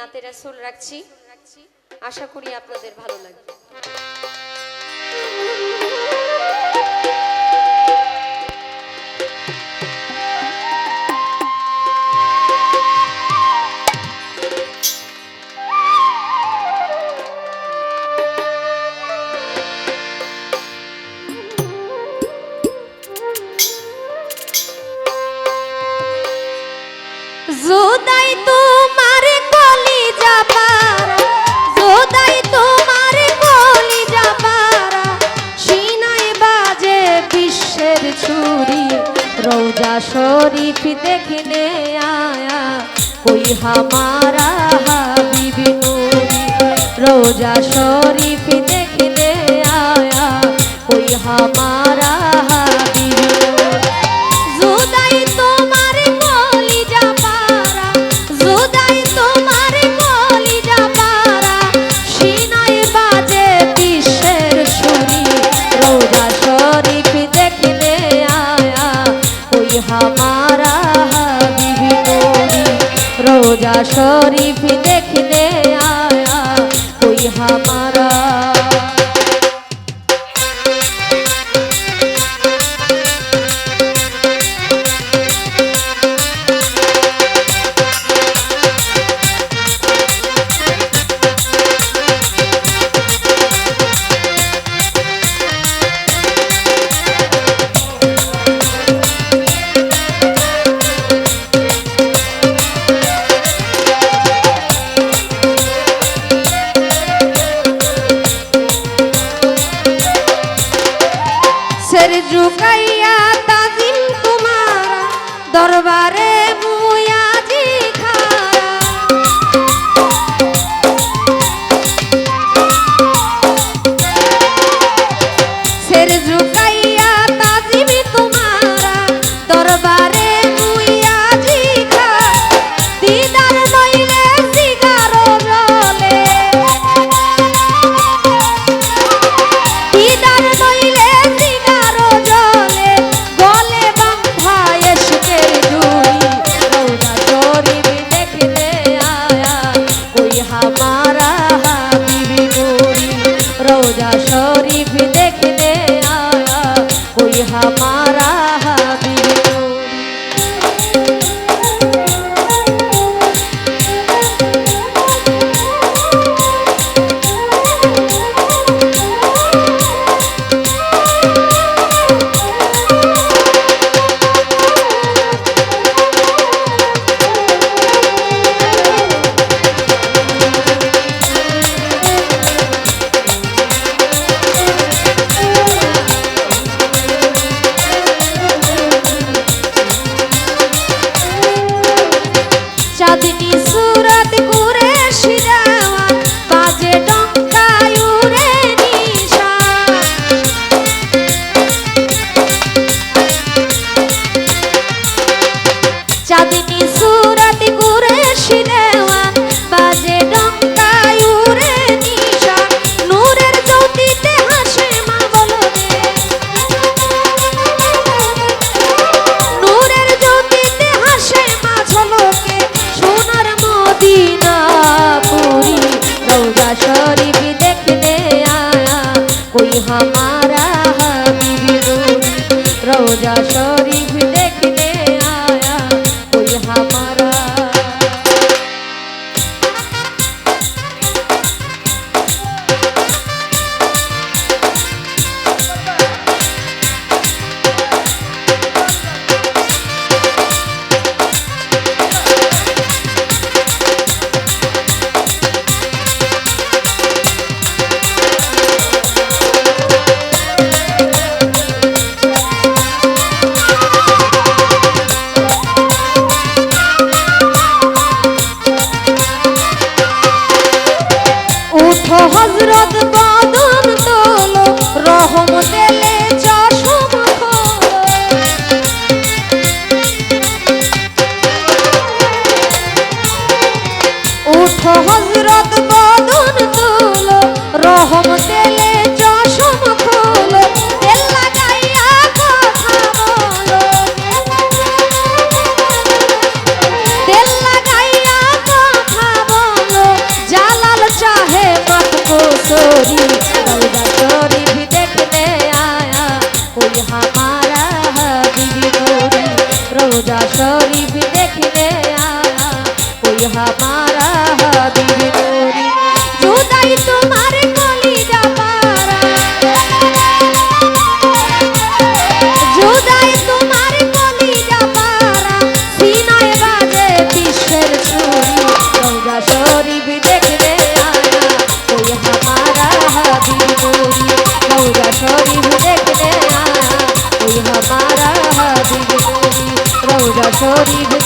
নাতে রাসুল রাখছি। আশা করি আপনাদের ভালো লাগবে। শরীফ দেখিনে আয়া कोई हमारा हमारा हाजी रोजा शरीफ देख চাঁদনি সুরাত ঘুরে সিনেমা বাজে ডঙ্কায় উড়ে নিশা নূরের জ্যোতিতে হাসে মা বলো নূরের জ্যোতিতে হাসে মা ঝলকে, সোনার মদিনা পুরি রৌজা শরীফ দেখতে আয়া কই হামারা হাবিবি রৌজা শরীফ रौजा